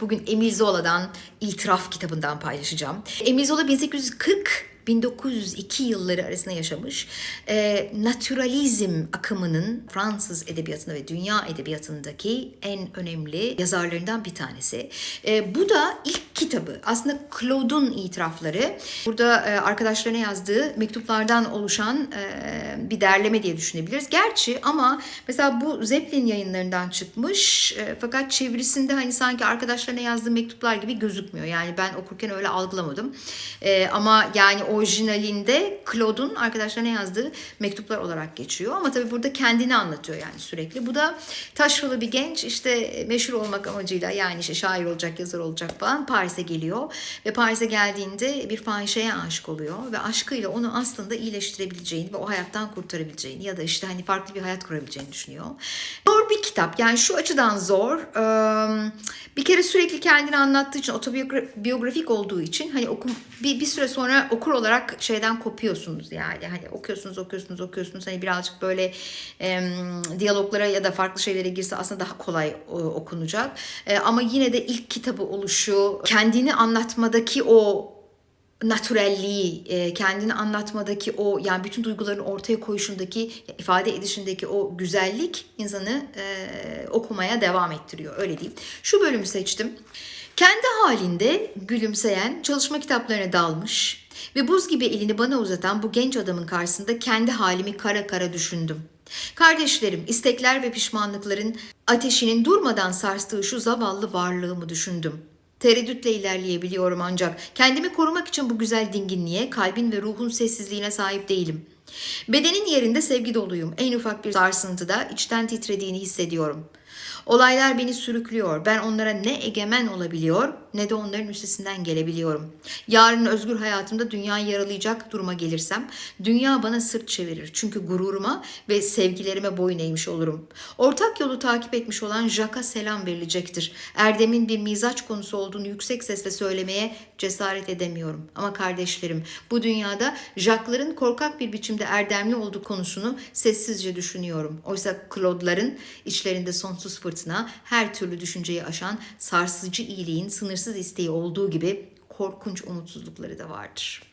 Bugün Emil Zola'dan İtiraf kitabından paylaşacağım. Emil Zola 1840 1902 yılları arasında yaşamış. E, naturalizm akımının Fransız edebiyatında ve dünya edebiyatındaki en önemli yazarlarından bir tanesi. E, bu da ilk kitabı. Aslında Claude'un itirafları. Burada e, arkadaşlarına yazdığı mektuplardan oluşan e, bir derleme diye düşünebiliriz. Gerçi ama mesela bu Zeppelin yayınlarından çıkmış. E, fakat çevirisinde hani sanki arkadaşlarına yazdığı mektuplar gibi gözükmüyor. Yani ben okurken öyle algılamadım. E, ama yani orijinalinde Claude'un arkadaşlarına yazdığı mektuplar olarak geçiyor. Ama tabii burada kendini anlatıyor yani sürekli. Bu da taşralı bir genç işte meşhur olmak amacıyla yani işte şair olacak, yazar olacak falan Paris'e geliyor. Ve Paris'e geldiğinde bir fahişeye aşık oluyor. Ve aşkıyla onu aslında iyileştirebileceğini ve o hayattan kurtarabileceğini ya da işte hani farklı bir hayat kurabileceğini düşünüyor. Zor bir kitap yani şu açıdan zor. Bir kere sürekli kendini anlattığı için otobiyografik olduğu için hani okum, bir, bir süre sonra okur olarak şeyden kopuyorsunuz yani. Hani okuyorsunuz, okuyorsunuz, okuyorsunuz. Hani birazcık böyle e, diyaloglara ya da farklı şeylere girse aslında daha kolay e, okunacak. E, ama yine de ilk kitabı oluşu, kendini anlatmadaki o naturalliği, e, kendini anlatmadaki o yani bütün duyguların ortaya koyuşundaki ifade edişindeki o güzellik insanı e, okumaya devam ettiriyor öyle diyeyim. Şu bölümü seçtim. Kendi halinde gülümseyen, çalışma kitaplarına dalmış ve buz gibi elini bana uzatan bu genç adamın karşısında kendi halimi kara kara düşündüm. Kardeşlerim, istekler ve pişmanlıkların ateşinin durmadan sarstığı şu zavallı varlığımı düşündüm. Tereddütle ilerleyebiliyorum ancak kendimi korumak için bu güzel dinginliğe, kalbin ve ruhun sessizliğine sahip değilim. Bedenin yerinde sevgi doluyum. En ufak bir sarsıntıda içten titrediğini hissediyorum. Olaylar beni sürüklüyor. Ben onlara ne egemen olabiliyor ne de onların üstesinden gelebiliyorum. Yarın özgür hayatımda dünyayı yaralayacak duruma gelirsem dünya bana sırt çevirir. Çünkü gururuma ve sevgilerime boyun eğmiş olurum. Ortak yolu takip etmiş olan Jack'a selam verilecektir. Erdem'in bir mizaç konusu olduğunu yüksek sesle söylemeye cesaret edemiyorum. Ama kardeşlerim bu dünyada Jacques'ların korkak bir biçimde erdemli olduğu konusunu sessizce düşünüyorum. Oysa Claude'ların içlerinde sonsuz fırtına, her türlü düşünceyi aşan sarsıcı iyiliğin sınırsız isteği olduğu gibi korkunç umutsuzlukları da vardır.